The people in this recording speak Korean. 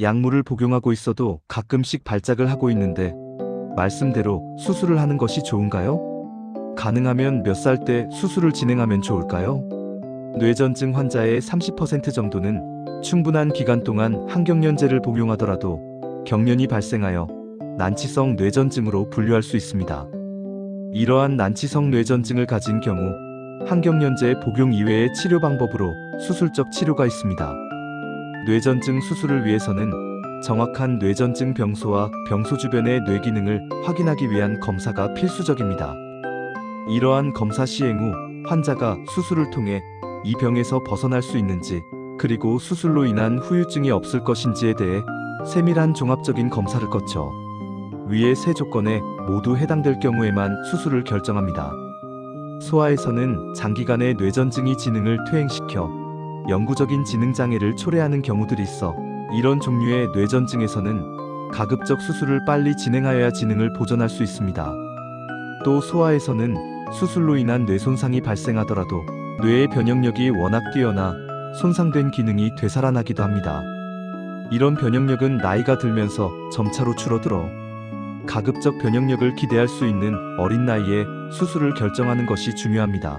약물을 복용하고 있어도 가끔씩 발작을 하고 있는데 말씀대로 수술을 하는 것이 좋은가요? 가능하면 몇 살 때 수술을 진행하면 좋을까요? 뇌전증 환자의 30% 정도는 충분한 기간 동안 항경련제를 복용하더라도 경련이 발생하여 난치성 뇌전증으로 분류할 수 있습니다. 이러한 난치성 뇌전증을 가진 경우 항경련제 복용 이외의 치료 방법으로 수술적 치료가 있습니다. 뇌전증 수술을 위해서는 정확한 뇌전증 병소와 병소 주변의 뇌 기능을 확인하기 위한 검사가 필수적입니다. 이러한 검사 시행 후 환자가 수술을 통해 이 병에서 벗어날 수 있는지 그리고 수술로 인한 후유증이 없을 것인지에 대해 세밀한 종합적인 검사를 거쳐 위의 세 조건에 모두 해당될 경우에만 수술을 결정합니다. 소아에서는 장기간의 뇌전증이 지능을 퇴행시켜 영구적인 지능 장애를 초래하는 경우들이 있어 이런 종류의 뇌전증에서는 가급적 수술을 빨리 진행하여야 지능을 보존할 수 있습니다. 또 소아에서는 수술로 인한 뇌 손상이 발생하더라도 뇌의 변형력이 워낙 뛰어나 손상된 기능이 되살아나기도 합니다. 이런 변형력은 나이가 들면서 점차로 줄어들어 가급적 변형력을 기대할 수 있는 어린 나이에 수술을 결정하는 것이 중요합니다.